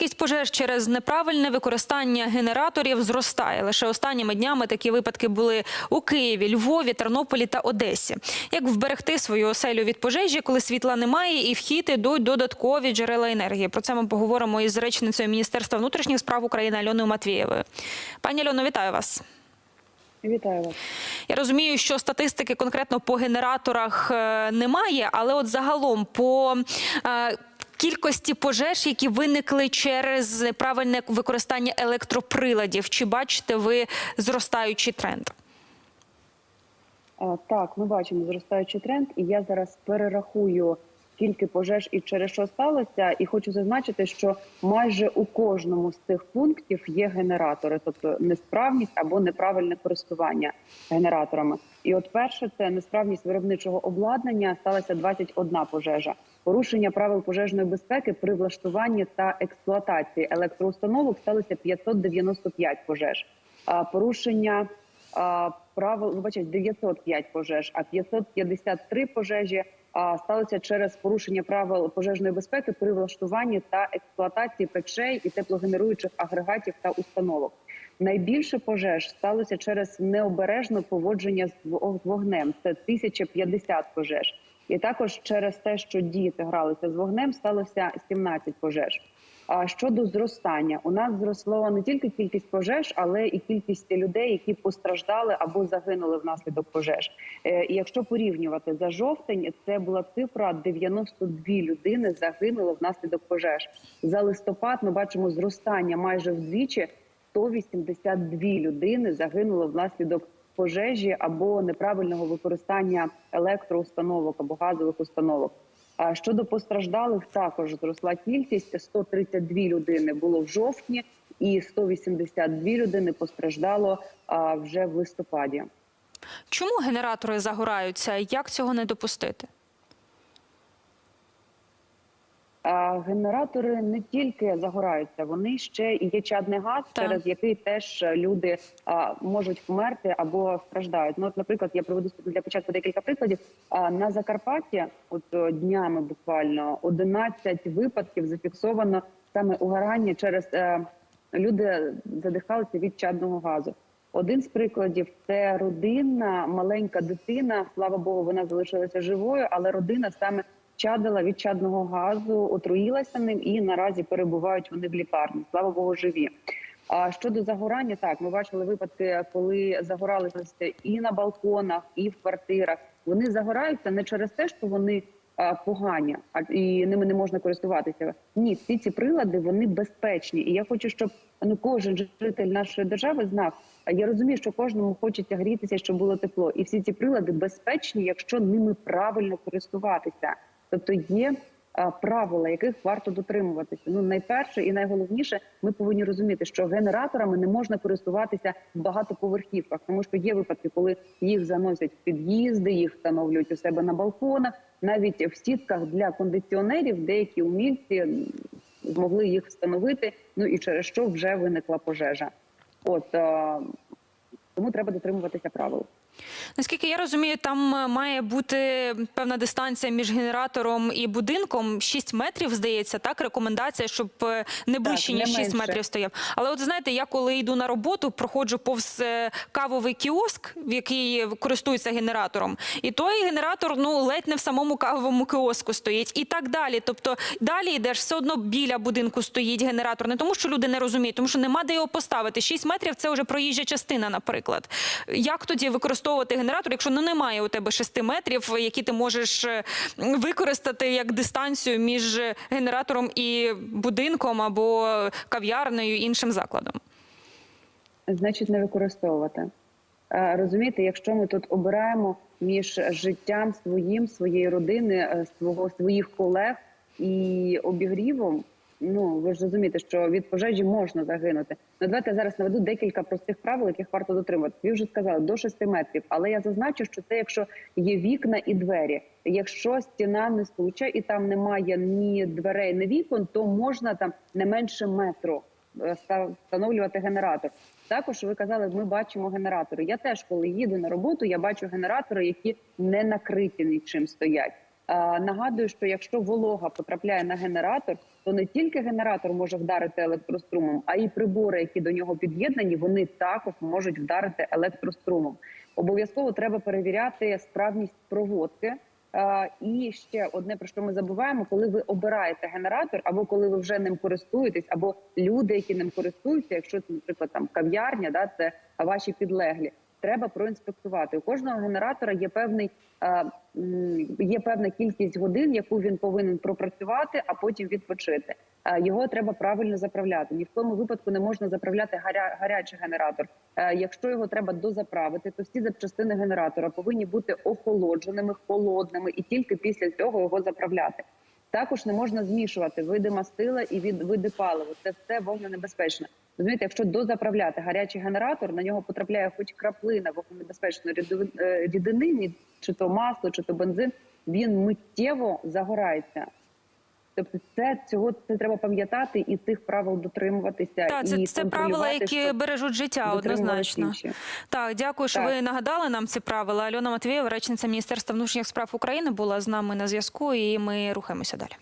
Кількість пожеж через неправильне використання генераторів зростає. Лише останніми днями такі випадки були у Києві, Львові, Тернополі та Одесі. Як вберегти свою оселю від пожежі, коли світла немає, і в хід ідуть додаткові джерела енергії? Про це ми поговоримо із речницею Міністерства внутрішніх справ України Альоною Матвієвою. Пані Альоно, вітаю вас. Вітаю вас. Я розумію, що статистики конкретно по генераторах е, немає, але от загалом по е, кількості пожеж, які виникли через неправильне використання електроприладів, чи бачите ви зростаючий тренд? Так, ми бачимо зростаючий тренд, і я зараз перерахую скільки пожеж і через що сталося. І хочу зазначити, що майже у кожному з цих пунктів є генератори, тобто несправність або неправильне користування генераторами. І от перше, це несправність виробничого обладнання сталася 21 пожежа. Порушення правил пожежної безпеки при влаштуванні та експлуатації електроустановок сталося 595 пожеж. Порушення правил вибачать 905 пожеж, а 553 пожежі сталося через порушення правил пожежної безпеки при влаштуванні та експлуатації печей і теплогенеруючих агрегатів та установок. Найбільше пожеж сталося через необережне поводження з вогнем. Це 1050 пожеж. І також через те, що діти гралися з вогнем, сталося 17 пожеж. А щодо зростання, у нас зросло не тільки кількість пожеж, але і кількість людей, які постраждали або загинули внаслідок пожеж. Е, І якщо порівнювати за жовтень, це була цифра 92 людини загинули внаслідок пожеж. За листопад ми бачимо зростання майже вдвічі. 182 людини загинули внаслідок пожежі або неправильного використання електроустановок або газових установок. Щодо постраждалих, також зросла кількість 132 людини було в жовтні, і 182 людини постраждало вже в листопаді. Чому генератори загораються? Як цього не допустити? А генератори не тільки загораються, вони ще і є чадний газ, Так. через який теж люди а, можуть померти або страждають. Ну, от, наприклад, я приведу для початку декілька прикладів. А, на Закарпатті, от днями буквально 11 випадків зафіксовано саме угорання через е, люди задихалися від чадного газу. Один з прикладів це родина, маленька дитина. Слава Богу, вона залишилася живою, але родина саме чадила від чадного газу, отруїлася ним і наразі перебувають вони в лікарні. Слава Богу, живі. А щодо загорання, так ми бачили випадки, коли загоралися і на балконах, і в квартирах. Вони загораються не через те, що вони погані, а і ними не можна користуватися. Ні, всі ці прилади вони безпечні. І я хочу, щоб ну кожен житель нашої держави знав. Я розумію, що кожному хочеться грітися, щоб було тепло, і всі ці прилади безпечні, якщо ними правильно користуватися. Тобто є правила, яких варто дотримуватися. Ну найперше і найголовніше, ми повинні розуміти, що генераторами не можна користуватися в багатоповерхівках, тому що є випадки, коли їх заносять в під'їзди, їх встановлюють у себе на балконах, навіть в сітках для кондиціонерів деякі умільці змогли їх встановити. Ну і через що вже виникла пожежа. От тому треба дотримуватися правил. Наскільки я розумію, там е, має бути певна дистанція між генератором і будинком 6 метрів, здається, так рекомендація, щоб е, не ближче ніж 6 менше. метрів стояв. Але от знаєте, я коли йду на роботу, проходжу повз е, кавовий кіоск, в який користується генератором, і той генератор ну ледь не в самому кавовому кіоску стоїть, і так далі. Тобто далі йдеш, все одно біля будинку стоїть генератор, не тому, що люди не розуміють, тому що нема де його поставити. 6 метрів це вже проїжджа частина, наприклад. Як тоді використовувати генератор, якщо ну немає у тебе 6 метрів, які ти можеш е, використати як дистанцію між генератором і будинком або кав'ярнею іншим закладом? Значить, не використовувати. Е, Розумієте, якщо ми тут обираємо між життям своїм, своєї родини, е, свого своїх колег і обігрівом, ну ви ж розумієте, що від пожежі можна загинути. Ну давайте зараз наведу декілька простих правил, яких варто дотримувати. Ви вже сказали до 6 метрів, але я зазначу, що це якщо є вікна і двері. Якщо стіна несуча і там немає ні дверей, ні вікон, то можна там не менше метру е, встановлювати генератор. Також ви казали, ми бачимо генератори. Я теж, коли їду на роботу, я бачу генератори, які не накриті нічим стоять. Е, Нагадую, що якщо волога потрапляє на генератор, то не тільки генератор може вдарити електрострумом, а й прибори, які до нього під'єднані, вони також можуть вдарити електрострумом. Обов'язково треба перевіряти справність проводки. Е, І ще одне про що ми забуваємо, коли ви обираєте генератор, або коли ви вже ним користуєтесь, або люди, які ним користуються, якщо це, наприклад, там кав'ярня, да це ваші підлеглі. Треба проінспектувати. У кожного генератора є певний е, є певна кількість годин, яку він повинен пропрацювати, а потім відпочити. Е, Його треба правильно заправляти. Ні в тому випадку не можна заправляти гаря, гарячий генератор. Е, Якщо його треба дозаправити, то всі запчастини генератора повинні бути охолодженими, холодними, і тільки після цього його заправляти. Також не можна змішувати види мастила і від види палива. Це все вогненебезпечно. Розумієте, якщо дозаправляти гарячий генератор, на нього потрапляє хоч краплина вогненебезпечної рідови- е, рідини, чи то масло, чи то бензин, він миттєво загорається. Тобто, це цього це треба пам'ятати і цих правил дотримуватися. Так, це, і це правила, які бережуть життя однозначно. інші. Так, дякую, що Так. ви нагадали нам ці правила. Альона Матвієва, речниця Міністерства внутрішніх справ України, була з нами на зв'язку, і ми рухаємося далі.